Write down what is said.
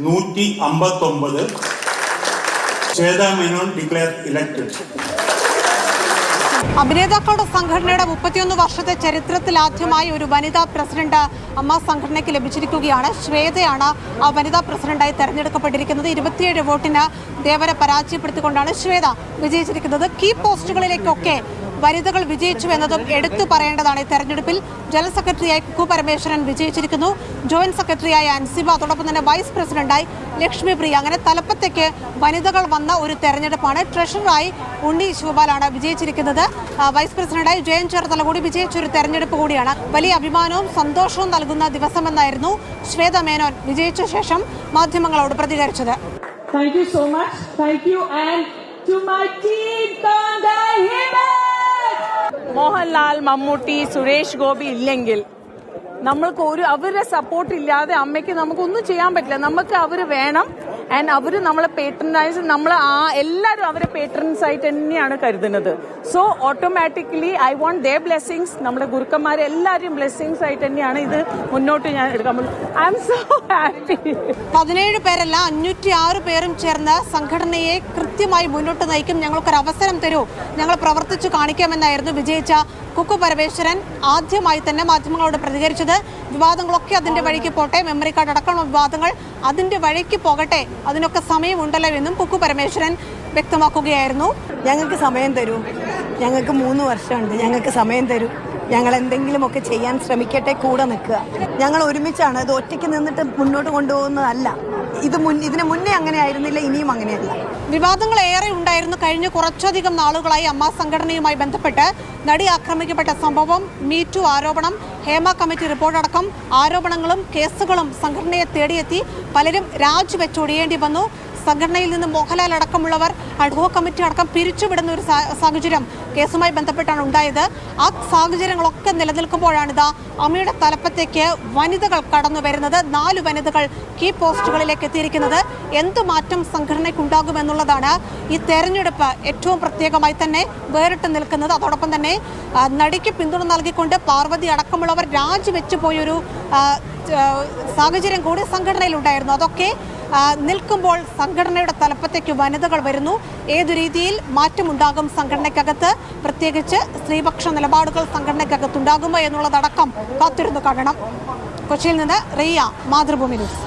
നൂറ്റി അമ്പത്തൊമ്പത് Shweta Menon declare elected അഭിനേതാക്കളുടെ സംഘടനയുടെ മുപ്പത്തിയൊന്ന് വർഷത്തെ ചരിത്രത്തിൽ ആദ്യമായി ഒരു വനിതാ പ്രസിഡന്റ് അമ്മ സംഘടനയ്ക്ക് ലഭിച്ചിരിക്കുകയാണ്. ശ്വേതയാണ് ആ വനിതാ പ്രസിഡന്റായി തെരഞ്ഞെടുക്കപ്പെട്ടിരിക്കുന്നത്. ഇരുപത്തിയേഴ് വോട്ടിന് ദേവരെ പരാജയപ്പെടുത്തിക്കൊണ്ടാണ് ശ്വേത വിജയിച്ചിരിക്കുന്നത്. കീ പോസ്റ്റുകളിലേക്കൊക്കെ വനിതകൾ വിജയിച്ചു എന്നതും എടുത്തു പറയേണ്ടതാണ് ഈ തെരഞ്ഞെടുപ്പിൽ ജനറൽ സെക്രട്ടറിയായി കുക്കു പരമേശ്വരൻ വിജയിച്ചിരിക്കുന്നു ജോയിന്റ് സെക്രട്ടറിയായ അൻസിബ അതോടൊപ്പം തന്നെ വൈസ് പ്രസിഡന്റായി ലക്ഷ്മി പ്രിയ അങ്ങനെ തലപ്പത്തേക്ക് വനിതകൾ വന്ന ഒരു തെരഞ്ഞെടുപ്പാണ് ട്രഷററായി ഉണ്ണി ശിവപാലാണ് വിജയിച്ചിരിക്കുന്നത് വൈസ് പ്രസിഡന്റായി ജയൻ ചേർത്തല കൂടി വിജയിച്ച ഒരു തെരഞ്ഞെടുപ്പ് കൂടിയാണ് വലിയ അഭിമാനവും സന്തോഷവും നൽകുന്ന ദിവസമെന്നായിരുന്നു ശ്വേത മേനോൻ വിജയിച്ച ശേഷം മാധ്യമങ്ങളോട് പ്രതികരിച്ചത് Thank you so much. Thank you. And to my team! Mohanlal Mammootty Suresh Gopi ഇല്ലെങ്കിൽ നമ്മൾക്ക് ഒരു അവരുടെ സപ്പോർട്ട് ഇല്ലാതെ അമ്മയ്ക്ക് നമുക്കൊന്നും ചെയ്യാൻ പറ്റില്ല. നമുക്ക് അവർ വേണം ആൻഡ് അവർ നമ്മളെ പേട്രനൈസ് നമ്മൾ ആ എല്ലാവരും അവരെ പേട്രൻസ് ആയിട്ട് തന്നെയാണ് കരുതുന്നത്. So automatically I want their blessings നമ്മുടെ ഗുരുക്കന്മാരെ എല്ലാവരും ബ്ലെസ്സിങ്സ് ആയിട്ട് തന്നെയാണ് ഇത് മുന്നോട്ട് ഞാൻ എടുക്കാൻ ഐ എം സോ ഹാപ്പി പതിനേഴ് പേരല്ല അഞ്ഞൂറ്റി ആറ് പേരും ചേർന്ന് സംഘടനയെ കൃത്യമായി മുന്നോട്ട് നയിക്കും. ഞങ്ങൾക്കൊരു അവസരം തരൂ. ഞങ്ങൾ പ്രവർത്തിച്ചു കാണിക്കാമെന്നായിരുന്നു വിജയിച്ച കുക്കു പരമേശ്വരൻ ആദ്യമായി തന്നെ മാധ്യമങ്ങളോട് പ്രതികരിച്ചത്. വിവാദങ്ങളൊക്കെ അതിന്റെ വഴിക്ക് പോട്ടെ. മെമ്മറി കാർഡ് അടക്കമുള്ള വിവാദങ്ങൾ അതിന്റെ വഴിക്ക് പോകട്ടെ. അതിനൊക്കെ സമയമുണ്ടല്ലോ എന്നും കുക്കു പരമേശ്വരൻ വ്യക്തമാക്കുകയായിരുന്നു. ഞങ്ങൾക്ക് സമയം തരൂ. ഞങ്ങൾക്ക് മൂന്ന് വർഷമുണ്ട്. ഞങ്ങൾക്ക് സമയം തരൂ. ഞങ്ങൾ എന്തെങ്കിലുമൊക്കെ ചെയ്യാൻ ശ്രമിക്കട്ടെ കൂടെ നിൽക്കുക. ഞങ്ങൾ ഒരുമിച്ചാണ് ഇത് ഒറ്റയ്ക്ക് നിന്നിട്ട് മുന്നോട്ട് കൊണ്ടുപോകുന്നതല്ല. ഇത് മുൻ ഇതിന് മുന്നേ അങ്ങനെ ആയിരുന്നില്ല ഇനിയും അങ്ങനെയല്ല. വിവാദങ്ങൾ ഏറെ ഉണ്ടായിരുന്നു കഴിഞ്ഞ കുറച്ചധികം നാളുകളായി അമ്മ സംഘടനയുമായി ബന്ധപ്പെട്ട് നടി ആക്രമിക്കപ്പെട്ട സംഭവം മീറ്റു ആരോപണം ഹേമ കമ്മിറ്റി റിപ്പോർട്ടടക്കം ആരോപണങ്ങളും കേസുകളും സംഘടനയെ തേടിയെത്തി പലരും രാജിവെച്ചൊടിയേണ്ടി വന്നു. സംഘടനയിൽ നിന്ന് മോഹൻലാൽ അടക്കമുള്ളവർ അഡ്വോ കമ്മിറ്റി അടക്കം പിരിച്ചുവിടുന്ന ഒരു സാഹചര്യം കേസുമായി ബന്ധപ്പെട്ടാണ് ഉണ്ടായത്. ആ സാഹചര്യങ്ങളൊക്കെ നിലനിൽക്കുമ്പോഴാണിത് അമ്മയുടെ തലപ്പത്തേക്ക് വനിതകൾ കടന്നു വരുന്നത്. നാല് വനിതകൾ കീ പോസ്റ്റുകളിലേക്ക് എത്തിയിരിക്കുന്നത്. എന്ത് മാറ്റം സംഘടനയ്ക്കുണ്ടാകുമെന്നുള്ളതാണ് ഈ തെരഞ്ഞെടുപ്പ് ഏറ്റവും പ്രത്യേകമായി തന്നെ വേറിട്ട് നിൽക്കുന്നത്. അതോടൊപ്പം തന്നെ നടിക്ക് പിന്തുണ നൽകിക്കൊണ്ട് പാർവതി അടക്കമുള്ളവർ രാജിവെച്ചു പോയൊരു സാഹചര്യം കൂടി സംഘടനയിലുണ്ടായിരുന്നു. അതൊക്കെ നിൽക്കുമ്പോൾ സംഘടനയുടെ തലപ്പത്തേക്ക് വനിതകൾ വരുന്നു. ഏതു രീതിയിൽ മാറ്റമുണ്ടാകും സംഘടനയ്ക്കകത്ത്? പ്രത്യേകിച്ച് സ്ത്രീപക്ഷ നിലപാടുകൾ സംഘടനയ്ക്കകത്തുണ്ടാകുമോ എന്നുള്ളതടക്കം കാത്തിരുന്നു കാണണം. കൊച്ചിയിൽ നിന്ന് റിയ മാതൃഭൂമി ന്യൂസ്.